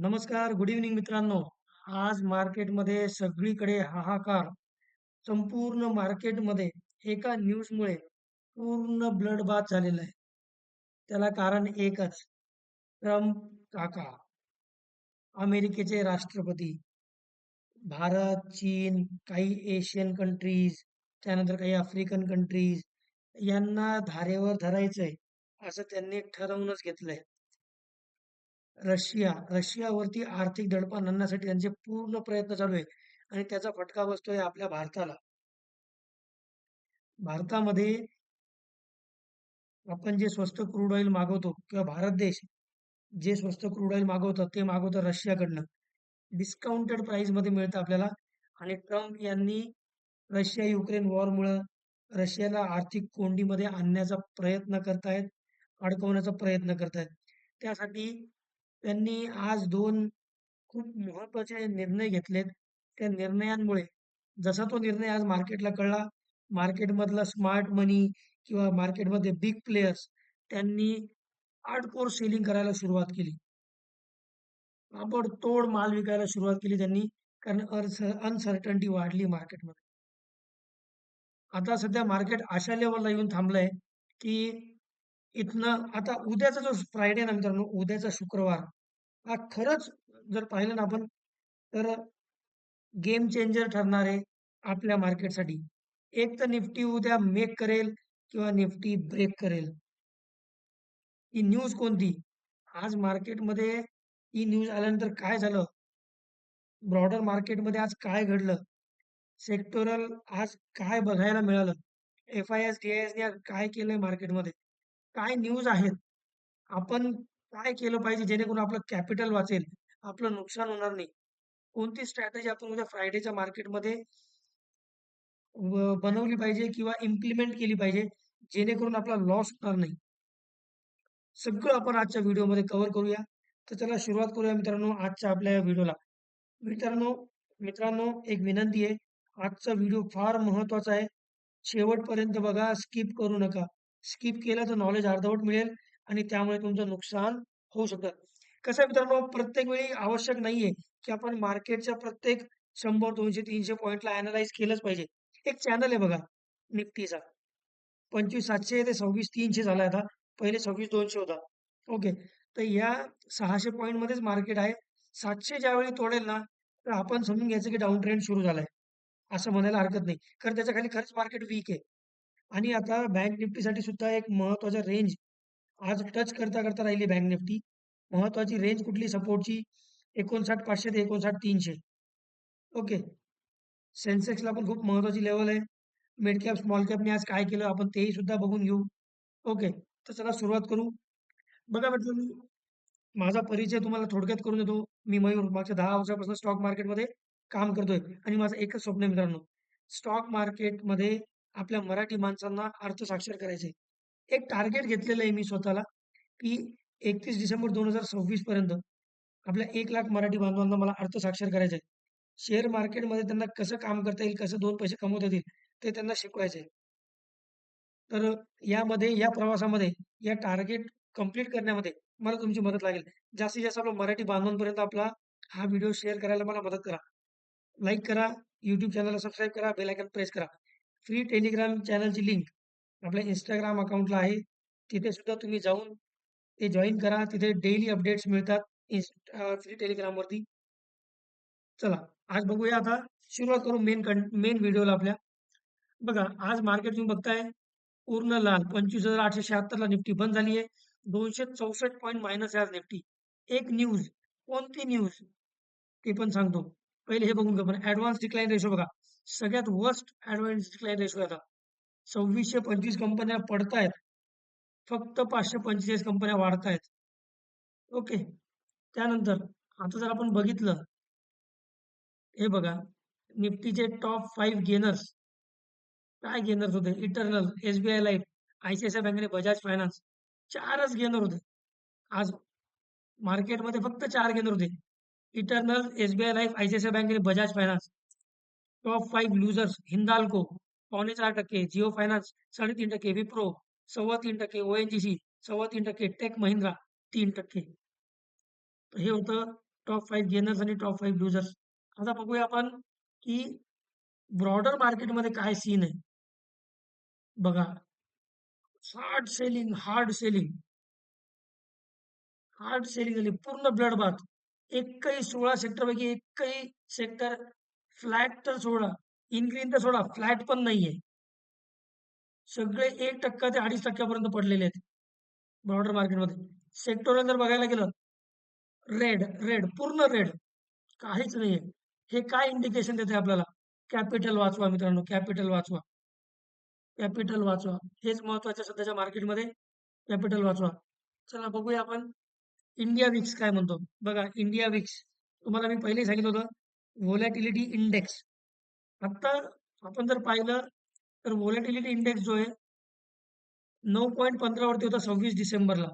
नमस्कार, good evening मित्रांनो. आज मार्केटमध्ये सगळीकडे हाहाकार. संपूर्ण मार्केटमध्ये एका न्यूजमुळे पूर्ण ब्लडबाथ झालेला आहे. त्याला कारण एकच, ट्रम्प काका, अमेरिकेचे राष्ट्रपती. भारत, चीन, काही एशियन कंट्रीज, त्यानंतर काही आफ्रिकन कंट्रीज यांना धारेवर धरायचंय, असं त्यांनी ठरवूनच घेतलंय. रशिया, रशियावरती आर्थिक दडपण आणण्यासाठी त्यांचे पूर्ण प्रयत्न चालू आहे आणि त्याचा फटका बसतोय आपल्या भारताला. भारतामध्ये आपण जे स्वस्त क्रूड ऑइल मागवतो किंवा भारत देश जे स्वस्त क्रूड ऑइल मागवतं ते मागवतं रशियाकडनं. डिस्काउंटेड प्राइसमध्ये मिळतं आपल्याला आणि ट्रम्प यांनी रशिया युक्रेन वॉरमुळं रशियाला आर्थिक कोंडीमध्ये आणण्याचा प्रयत्न करतायत, अडकवण्याचा प्रयत्न करतायत. त्यासाठी त्यांनी आज दोन खूप महत्त्वाचे निर्णय घेतलेत. त्या निर्णयांमुळे जसा तो निर्णय आज मार्केटला कळला, मार्केटमधला स्मार्ट मनी किंवा मार्केटमध्ये बिग प्लेयर्स त्यांनी हार्डकोर सेलिंग करायला सुरुवात केली. ताबडतोड माल विकायला सुरुवात केली त्यांनी, कारण अनसर्टन्टी वाढली मार्केटमध्ये. आता सध्या मार्केट अशा लेवलला येऊन थांबलंय, की इथनं आता उद्याचा जो फ्रायडे ना मित्रांनो, उद्याचा शुक्रवार हा खरंच जर पाहिलं ना आपण, तर गेम चेंजर ठरणार आहे आपल्या मार्केटसाठी. एक तर निफ्टी उद्या मेक करेल किंवा निफ्टी ब्रेक करेल. ही न्यूज कोणती? आज मार्केटमध्ये ही न्यूज आल्यानंतर काय झालं? ब्रॉडर मार्केटमध्ये आज काय घडलं? सेक्टोरल आज काय बघायला मिळालं? एफ-आय-एस, डी-आय-एसने आज काय केलंय मार्केटमध्ये? काय न्यूज आहेत? आपण काय केलं पाहिजे जेणेकरून आपलं कॅपिटल वाचेल, आपलं नुकसान होणार नाही? कोणती स्ट्रॅटेजी आपण उद्या फ्रायडेच्या मार्केटमध्ये बनवली पाहिजे किंवा इम्प्लिमेंट केली पाहिजे, जेणेकरून आपला लॉस होणार नाही? सगळं आपण आजच्या व्हिडिओमध्ये कव्हर करूया. तर चला सुरुवात करूया मित्रांनो आजच्या आपल्या या व्हिडिओला. मित्रांनो मित्रांनो एक विनंती आहे, आजचा व्हिडिओ फार महत्त्वाचा आहे. शेवटपर्यंत बघा, स्किप करू नका. स्किप केलं तर नॉलेज अर्धवट मिळेल आणि त्यामुळे तुमचं नुकसान होऊ शकतं. कसं आहे मित्रांनो, प्रत्येक वेळी आवश्यक नाहीये, की आपण मार्केटच्या प्रत्येक शंभर दोनशे तीनशे पॉईंटला अनालाइज केलंच पाहिजे. एक चॅनल आहे बघा निफ्टीचा. 25,700 ते 26,300 झालाय आता. पहिले 26,200 होता. ओके. तर या सहाशे पॉईंट मध्येच मार्केट आहे. सातशे ज्यावेळी तोडेल ना, तर आपण समजून घ्यायचं की डाउन ट्रेंड सुरू झालाय. असं म्हणायला हरकत नाही. कारण त्याच्याखाली खरंच मार्केट वीक आहे. आणि आता बँक निफ्टीसाठी सुद्धा एक महत्त्वाचा रेंज आज टच करता, करता राहिली बँक निफ्टी. महत्त्वाची रेंज कुठली सपोर्टची 59,500 ते 59,300. ओके. सेन्सेक्सला पण खूप महत्त्वाची लेवल आहे. मिड कॅप, स्मॉल कॅपने आज काय केलं आपण तेही सुद्धा बघून घेऊ. ओके. तर चला सुरुवात करू. बघा मित्रांनो, माझा परिचय तुम्हाला थोडक्यात करून देतो. मी मयूर मागच्या दहा वर्षापासून स्टॉक मार्केटमध्ये काम करतोय आणि माझं एकच स्वप्न मित्रांनो, स्टॉक मार्केटमध्ये आपल्या मराठी माणसांना अर्थ साक्षर करायचे एक टार्गेट घेतलेलं आहे मी स्वतःला, की 31 डिसेंबर 2026 पर्यंत आपल्या एक लाख मराठी बांधवांना मला अर्थसाक्षर आहे शेअर मार्केटमध्ये त्यांना कसं काम करता येईल, कसं दोन पैसे कमवता येतील, ते त्यांना शिकवायचे तर यामध्ये, या प्रवासामध्ये, या टार्गेट कंप्लीट करण्यामध्ये मला तुमची मदत लागेल. जास्तीत जास्त आपल्या मराठी बांधवांपर्यंत आपला हा व्हिडिओ शेअर करायला मला मदत करा. लाईक करा, युट्यूब चॅनलला सबस्क्राईब करा, बेल प्रेस करा. फ्री टेलिग्राम चॅनलची लिंक आपल्या इंस्टाग्राम अकाउंटला आहे. तिथे सुद्धा तुम्ही जाऊन ते जॉईन करा. तिथे डेली अपडेट्स मिळतात फ्री टेलिग्रामवरती. चला, आज बघूया आता सुरुवात करू मेन कं मेन व्हिडिओला आपल्या. बघा, आज मार्केट तुम्ही बघताय पूर्ण लाल 25,876 ला निफ्टी बंद झाली आहे. 264 पॉइंट मायनस आहे आज निफ्टी. एक न्यूज, कोणती न्यूज? ते पण सांगतो. पहिले हे बघून घ्या पण ऍडव्हान्स डिक्लाईन रेशो बघा. सगळ्यात वर्स्ट ऍडव्हान्स डिक्लाईन रेशो आहे सव्वीसशे पंचवीस कंपन्या पडतायत. फक्त 545 कंपन्या वाढतायत. ओके. त्यानंतर आता जर आपण बघितलं हे बघा, निफ्टीचे टॉप फाईव्ह गेनर्स. काय गेनर्स होते? Eternal, SBI life, ICICI Bajaj finance. चारच गेनर होते. आज मार्केटमध्ये फक्त चार गेनर होते. Eternal, SBI life, ICICI Bajaj finance. Top five losers Hindalco 4.25%, Jio finance 3.5%, Wipro 3.25%, ONGC 3.25%, tech Mahindra तीन टक्के. हे होतं टॉप फाईव्ह गेनर्स आणि टॉप फाईव्ह लुजर्स आता बघूया आपण की ब्रॉडर मार्केटमध्ये काय सीन आहे. बघा hard selling hard selling hard selling झाली पूर्ण ब्लड बाथ एकही सोळा सेक्टर पैकी एकही सेक्टर फ्लॅट तर सोळा इनग्रीन तर सोडा फ्लॅट पण नाहीये. सगळे एक टक्का ते अडीच टक्क्यापर्यंत पडलेले आहेत. ब्रॉडर मार्केटमध्ये सेक्टोरल जर बघायला गेलं रेड रेड पूर्ण रेड काहीच नाहीये. हे काय इंडिकेशन देते आपल्याला? कॅपिटल वाचवा मित्रांनो कॅपिटल वाचवा. कॅपिटल वाचवा. हेच महत्त्वाचे सध्याच्या मार्केटमध्ये कॅपिटल वाचवा. चला बघूया आपण. इंडिया विक्स काय म्हणतो? बघा इंडिया विक्स तुम्हाला मी पहिले सांगितलं होतं व्होलॅटिलिटी इंडेक्स आता आपण जर पाहिलं तर व्होलॅटिलिटी इंडेक्स जो आहे नऊ पॉईंट पंधरावरती होता सव्वीस डिसेंबरला.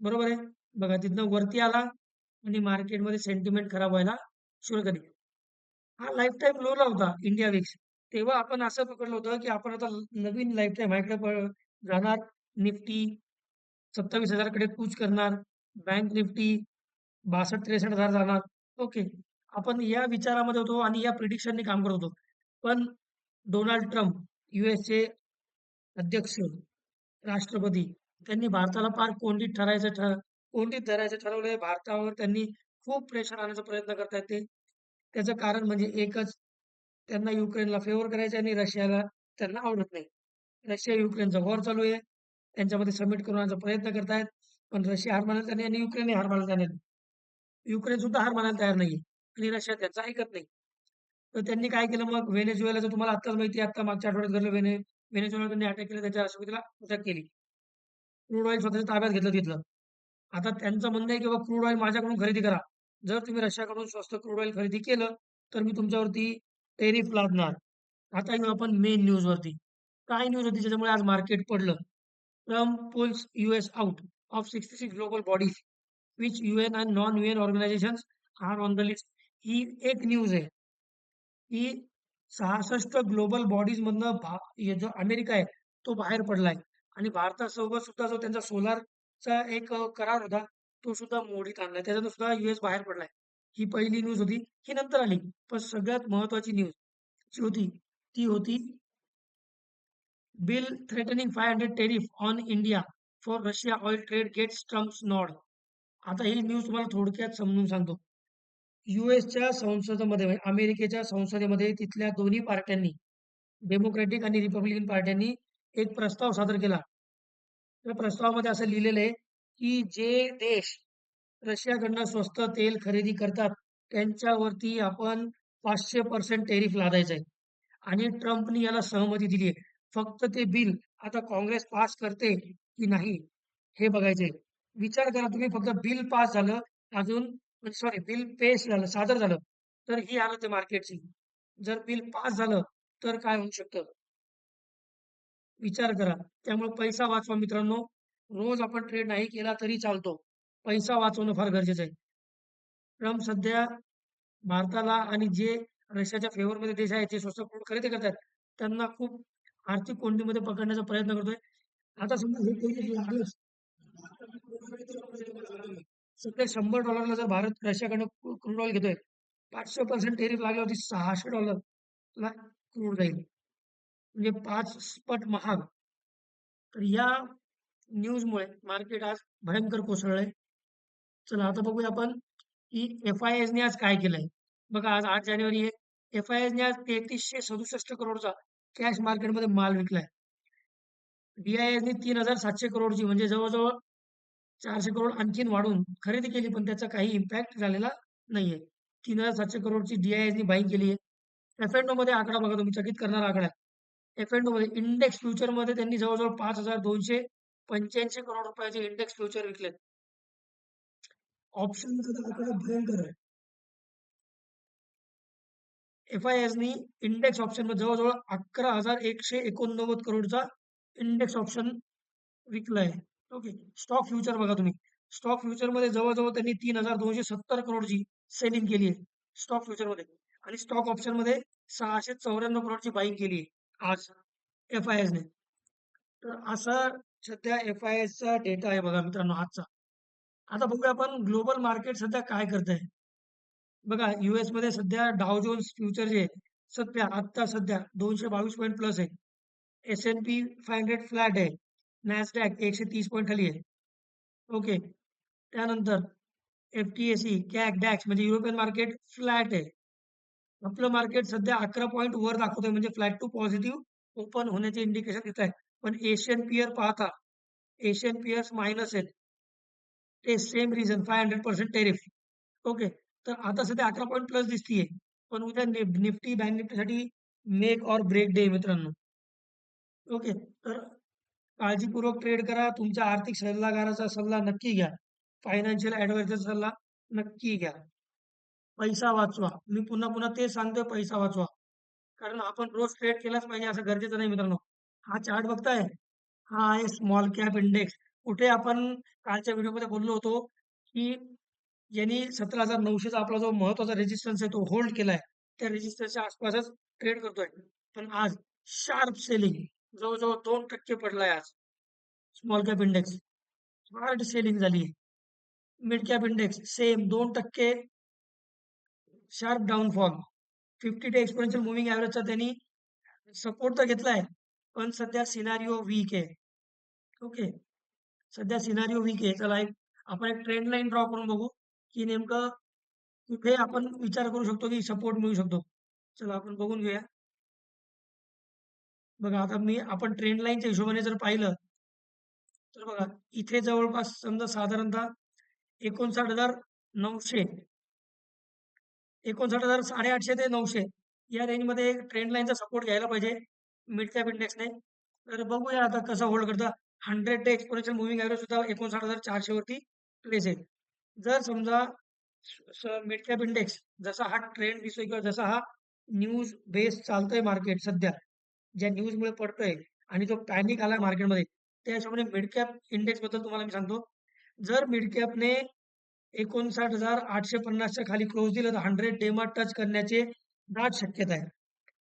बरोबर आहे? बघा तिथनं वरती आला आणि मार्केटमध्ये सेंटिमेंट खराब व्हायला सुरू केली. हा लाईफ टाईम लोला होता इंडिया विक्स तेव्हा आपण असं पकडलं होतं की आपण आता नवीन लाईफ टाईम हायकडे जाणार निफ्टी सत्तावीस हजारकडे कूच करणार बँक निफ्टी बासष्ट त्रेसष्ट हजार जाणार. ओके. आपण या विचारामध्ये होतो आणि या प्रिडिक्शनने काम करत होतो. पण डोनाल्ड ट्रम्प युएसचे अध्यक्ष राष्ट्रपती त्यांनी भारताला फार कोंडीत ठरायचं ठर कोंडीत धरायचं ठरवलंय. भारतावर त्यांनी खूप प्रेशर आणण्याचा प्रयत्न करतायत ते. त्याचं कारण म्हणजे एकच त्यांना युक्रेनला फेवर करायचं आणि रशियाला त्यांना आवडत नाही. रशिया युक्रेनचा वॉर चालू आहे. त्यांच्यामध्ये सबमिट करण्याचा प्रयत्न करतायत. पण रशिया हार मानायला नाही आणि युक्रेन हार मानायला नाही. युक्रेन सुद्धा हार मानायला तयार नाही आणि रशिया त्यांचा ऐकत नाही. तर त्यांनी काय केलं मग? व्हेनेझुएलाचं तुम्हाला आत्ताच माहिती आता मागच्या आठवड्यात घडलं वेने व्हेनेझुएला त्यांनी अटॅक केलं त्याच्या राष्ट्रपतीला अटॅक केली. क्रूड ऑइल स्वतःच्या ताब्यात घेतलं तिथलं. आता त्यांचं म्हणणं आहे की बाबा क्रूड ऑइल माझ्याकडून खरेदी करा. जर तुम्ही रशियाकडून स्वस्त क्रूड ऑइल खरेदी केलं तर मी तुमच्यावरती टेरिफ लादणार. आता येऊ आपण मेन न्यूज वरती. काय न्यूज होती ज्याच्यामुळे आज मार्केट पडलं? Trump pulls US out of sixty six global bodies which UN and non UN organisation are on the list ही एक न्यूज आहे. की सहासष्ट ग्लोबल बॉडीज मधनं जो अमेरिका आहे तो बाहेर पडलाय. आणि भारतासोबत सुद्धा जो त्यांचा सोलारचा एक करार होता तो सुद्धा मोडीत आणलाय. त्याच्यातून सुद्धा युएस बाहेर पडलाय. ही पहिली न्यूज होती. ही नंतर आली. पण सगळ्यात महत्वाची न्यूज जी होती ती होती bill threatening five hundred tariff on India for Russia oil trade gets Trump's nod आता ही न्यूज तुम्हाला थोडक्यात समजून सांगतो. युएसच्या संसदेमध्ये म्हणजे अमेरिकेच्या संसदेमध्ये तिथल्या दोन्ही पार्ट्यांनी डेमोक्रॅटिक आणि रिपब्लिकन पार्ट्यांनी एक प्रस्ताव सादर केला. त्या प्रस्तावामध्ये असं लिहिलेलं आहे की जे देश रशियाकडनं स्वस्त तेल खरेदी करतात त्यांच्यावरती आपण पाचशे पर्सेंट टेरिफ लादायचं आहे. आणि ट्रम्पनी याला सहमती दिली आहे. फक्त ते बिल आता काँग्रेस पास करते की नाही हे बघायचंय विचार करा तुम्ही फक्त बिल पास झालं अजून सॉरी बिल पेश झालं सादर झालं तर ही हालत आहे मार्केटची जर बिल पास झालं तर काय होऊ शकतं? विचार करा. त्यामुळे पैसा वाचवा मित्रांनो. रोज आपण ट्रेड नाही केला तरी चालतो. पैसा वाचवणं फार गरजेचं आहे. ट्रम्प सध्या भारताला आणि जे रशियाच्या फेवरमध्ये देश आहेत जे स्वस्त क्रूड खरेदी करतात त्यांना खूप आर्थिक कोंडीमध्ये पकडण्याचा प्रयत्न करतोय. आता समजा हे सध्या शंभर डॉलरला जर भारत रशियाकडनं क्रूड ऑइल घेतोय पाचशे पर्सेंट टेरिफ लागल्यावरती सहाशे डॉलरला क्रूड जाईल. म्हणजे पाच पट महाग. तर या न्यूजमुळे मार्केट आज भयंकर कोसळलंय. चला आता बघूया आपण की एफ आय एसने आज काय केलंय. बघा आज आठ जानेवारी आहे. एफ आय एसने आज तेहतीसशे सदुसष्ट करोडचा कॅश मार्केटमध्ये माल विकलाय. डीआयएसने तीन हजार सातशे करोडची म्हणजे जवळजवळ चारशे करोड आणखीन वाढून खरेदी केली पण त्याचा काही इम्पॅक्ट झालेला नाहीये. तीन हजार सातशे करोडची डीआयएसनी बाईंग केली आहे. एफ एनमध्ये आकडा बघा तुम्ही चकित करणारा आकडा एफ एनमध्ये इंडेक्स फ्युचरमध्ये त्यांनी जवळजवळ पाच हजार दोनशे पंच्याऐंशी करोड रुपयाचे इंडेक्स फ्युचर विकलेत. ऑप्शन भयंकर आहे. एफ आय एसनी इंडेक्स ऑप्शनमध्ये जवळजवळ अकरा हजार एकशे एकोणनव्वद करोडचा इंडेक्स ऑप्शन विकलाय. ओके स्टॉक फ्युचर बघा तुम्ही. स्टॉक फ्युचरमध्ये जवळजवळ त्यांनी तीन हजार दोनशे सत्तर करोडची सेलिंग केली आहे. स्टॉक फ्युचरमध्ये. आणि स्टॉक ऑप्शनमध्ये सहाशे चौऱ्याण्णव करोडची बाईंग केली आहे आज एफ आय एसने तर असा सध्या एफ आय एसचा डेटा आहे बघा मित्रांनो आजचा. आता बघूया आपण ग्लोबल मार्केट सध्या काय करत आहे बघा युएसमध्ये सध्या डाव जोन्स फ्युचर जे आहे, सध्या आत्ता सध्या दोनशे बावीस पॉईंट प्लस आहे. S and P five hundred flat आहे. NASDAQ 130 पॉइंट खाली आहे. ओके. त्यानंतर FTSE, CAC, DAX म्हणजे युरोपियन मार्केट फ्लॅट आहे. आपलं मार्केट सध्या 11 पॉइंट वर दाखवतोय म्हणजे फ्लॅट टू पॉझिटिव्ह ओपन होण्याचे इंडिकेशन देत आहे. पण एशियन पियर पाहता, एशियन पियर्स मायनस आहेत. ते सेम रिझन 500% टेरिफ. ओके. तर आता सध्या 11 पॉइंट प्लस दिसतीये. पण उद्या निफ निफ्टी, बँक निफ्टीसाठी मेक ऑर ब्रेक डे मित्रांनो. ओके. तर काळजीपूर्वक ट्रेड करा. तुमच्या आर्थिक सल्लागाराचा सल्ला नक्की घ्या. फायनान्शियल ॲडवायझरचा सल्ला नक्की घ्या. पैसा वाचवा. मी पुन्हा-पुन्हा ते सांगतोय पैसा वाचवा. कारण आपण रोज ट्रेड केलाच पाहिजे असं गरजेचं नाही मित्रांनो. हा चार्ट बघताय? हा आहे स्मॉल कॅप इंडेक्स. कुठे आपण कालच्या व्हिडिओमध्ये बोललो होतो, की ज्यांनी 17,900 चा आपला जो महत्त्वाचा रेजिस्टन्स आहे तो होल्ड केलाय. त्या रेजिस्टन्सच्या आसपासच ट्रेड करतोय. पण आज शार्प सेलिंग जवळ-जवळ 2% पडलाय आज. Small cap index. Hard selling झाली मिड कॅप इंडेक्स सेम दोन टक्के sharp downfall fifty day exponential moving एव्हरेजचा त्यांनी सपोर्ट तर घेतलाय, पण सध्या सिनारिओ वीक आहे. ओके. सध्या सिनारिओ वीक आहे. चला एक आपण एक ट्रेंड लाईन ड्रॉ करून बघू, की नेमकं कुठे आपण विचार करू शकतो, की सपोर्ट मिळू शकतो. चला आपण बघून घेऊया. बघा आता मी आपण ट्रेंड लाईनच्या हिशोबाने जर पाहिलं तर बघा इथे जवळपास समजा साधारणतः 59,900 59,850 ते नऊशे या रेंजमध्ये ट्रेंड लाईनचा सपोर्ट घ्यायला पाहिजे मिड कॅप इंडेक्सने. तर बघूया आता कसं होल्ड करतं. 100 डे एक्सपोनेन्शियल मुव्हिंग ॲव्हरेज सुद्धा 59,400 वरती प्लेस आहे. जर समजा मिड कॅप इंडेक्स जसा हा ट्रेंड दिसतोय किंवा जसा हा न्यूज बेस चालतोय मार्केट सध्या, ज्या न्यूजमुळे पडतोय आणि जो पॅनिक आलाय मार्केटमध्ये, त्या हिशोबाने मिडकॅप इंडेक्सबद्दल तुम्हाला मी सांगतो. जर मिड कॅपने 59,850 च्या खाली क्लोज दिलं तर 100 डेमा टच करण्याचे दाट शक्यता आहे.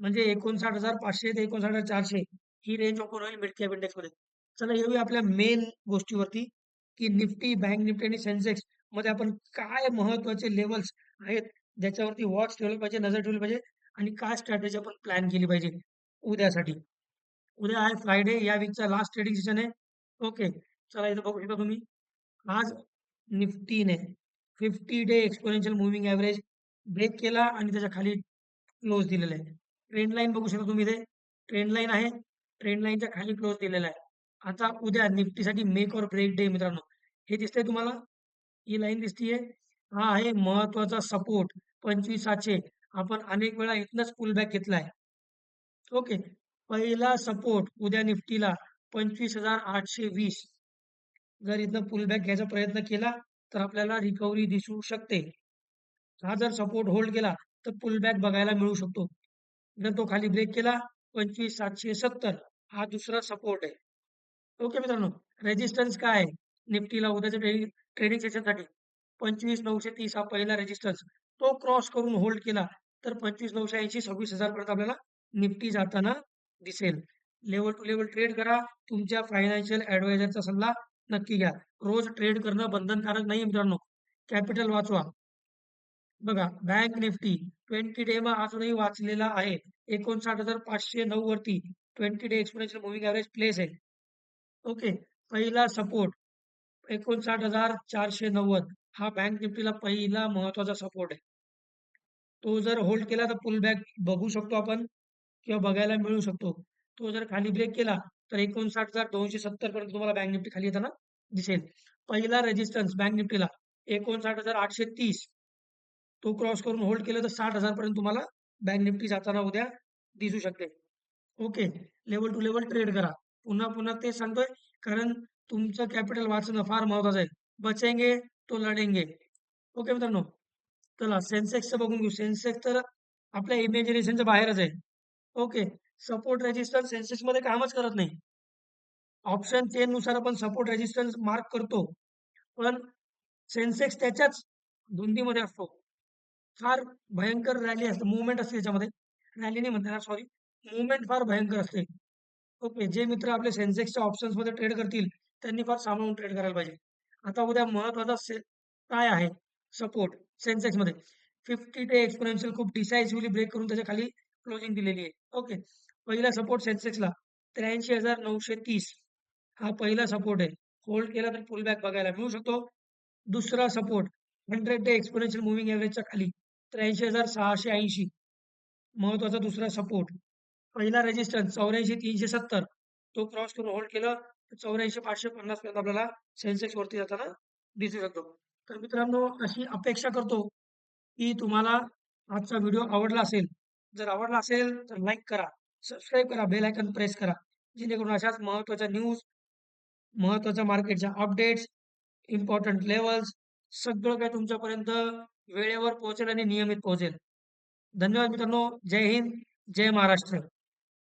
म्हणजे 59,500 ते 59,400 ही रेंज ओपन होईल मिड कॅप इंडेक्समध्ये. चला येऊया आपल्या मेन गोष्टीवरती, की निफ्टी, बँक निफ्टी आणि सेन्सेक्समध्ये आपण काय महत्त्वाचे लेवल्स आहेत, ज्याच्यावरती वॉच ठेवलं पाहिजे, नजर ठेवली पाहिजे आणि काय स्ट्रॅटेजी आपण प्लॅन केली पाहिजे उद्यासाठी. उद्या आहे फ्रायडे या वीकचा लास्ट ट्रेडिंग सेशन आहे. ओके. चला इथं बघू शकता तुम्ही. आज निफ्टीने 50 day exponential moving average break केला आणि त्याच्याखाली क्लोज दिलेला आहे. ट्रेंड लाईन बघू शकता तुम्ही इथे. ट्रेंड लाईन आहे. ट्रेंड लाईनच्या खाली क्लोज दिलेला आहे. आता उद्या निफ्टीसाठी मेक ऑर ब्रेक डे मित्रांनो. हे दिसतंय तुम्हाला? ही लाईन दिसतीये? हा आहे महत्त्वाचा सपोर्ट 25,700 आपण अनेक वेळा इथनंच पुल बॅक घेतलाय. ओके. पहिला सपोर्ट उद्या निफ्टीला 25,820 जर इथनं पुल बॅक घ्यायचा प्रयत्न केला, तर आपल्याला रिकव्हरी दिसू शकते. हा जर सपोर्ट होल्ड केला, तर पुल बॅक बघायला मिळू शकतो. जर तो खाली ब्रेक केला 25,770 हा दुसरा सपोर्ट आहे. ओके मित्रांनो. रेजिस्टन्स काय आहे? निफ्टीला उद्याच्या ट्रेडिंग ट्रेडिंग सेशनसाठी 25,930 हा पहिला रेजिस्टन्स तो क्रॉस करून होल्ड केला, तर 25,980 26,000 पर्यंत आपल्याला निफ्टी जाताना दिसेल. लेवल टू लेवल ट्रेड करा. तुमच्या फायनान्शियल ऍडवायझरचा सल्ला नक्की घ्या. रोज ट्रेड करणं बंधनकारक नाही मित्रांनो. कॅपिटल वाचवा. बघा बँक निफ्टी ट्वेंटी डे मा अजूनही वाचलेला आहे. 59,509 वरती 20 day exponential moving average place आहे. ओके. पहिला सपोर्ट 59,490 हा बँक निफ्टीला पहिला महत्त्वाचा सपोर्ट आहे. तो जर होल्ड केला तर पुल बॅक बघू शकतो आपण किंवा बघायला मिळू शकतो. तो जर खाली ब्रेक केला तर 59,270 पर्यंत तुम्हाला बँक निफ्टी खाली येताना दिसेल. पहिला रेजिस्टन्स बँक निफ्टीला 59,830 तो क्रॉस करून होल्ड केलं तर साठ हजार पर्यंत तुम्हाला बँक निफ्टी जाताना उद्या दिसू शकते. Okay. Level to level trade करा. पुन्हा-पुन्हा तेच सांगतोय कारण तुमचं कॅपिटल वाचणं फार महत्वाचं आहे. बचेंगे तो लढेंगे. ओके मित्रांनो. चला सेन्सेक्सचं बघून घेऊ. सेन्सेक्स तर आपल्या इमॅजिनेशनच्या बाहेरच आहे. ओके. सपोर्ट रेजिस्टन्स रेझिस्टन्स सेन्सेक्समध्ये कामच करत नाही. ऑप्शन चेननुसार आपण सपोर्ट रेजिस्टन्स मार्क करतो. पण सेन्सेक्स त्याच्याच धुंदीमध्ये असतो. फार भयंकर रॅली असते, मुवमेंट असते त्याच्यामध्ये. रॅली नाही म्हणता सॉरी. मुवमेंट फार भयंकर असते. ओके. जे मित्र आपले सेन्सेक्सच्या ऑप्शन्समध्ये ट्रेड करतील, त्यांनी फार सांभाळून ट्रेड करायला पाहिजे. आता उद्या महत्त्वाचा काय आहे सपोर्ट सेन्सेक्समध्ये फिफ्टी डे एक्सपोनेन्शियल खूप डिसायसिव्हली ब्रेक करून त्याच्याखाली क्लोजिंग दिलेली आहे. ओके पहिला सपोर्ट सेन्सेक्सला. त्र्याऐंशी हजार नऊशे तीस. हा पहिला सपोर्ट आहे. होल्ड केला तर पुलबॅक बघायला मिळू शकतो. दुसरा support hundred day exponential moving एव्हरेजच्या खाली. त्र्याऐंशी हजार सहाशे ऐंशी. महत्त्वाचा दुसरा सपोर्ट पहिला रेजिस्टन्स चौऱ्याऐंशी तीनशे सत्तर. तो क्रॉस करून होल्ड केलं तर चौऱ्याऐंशी पाचशे पन्नास पर्यंत आपल्याला सेन्सेक्स वरती जाताना दिसू शकतो. तर मित्रांनो अशी अपेक्षा करतो की तुम्हाला आजचा व्हिडिओ आवडला असेल जर आवडला असेल तर लाईक करा सबस्क्राईब करा बेल आयकन प्रेस करा. जेणेकरून अशाच महत्त्वाच्या न्यूज महत्त्वाच्या मार्केटच्या अपडेट्स इम्पॉर्टंट लेवल्स सगळं काय तुमच्यापर्यंत वेळेवर पोहोचेल आणि नियमित पोहोचेल. धन्यवाद मित्रांनो. जय हिंद जय महाराष्ट्र.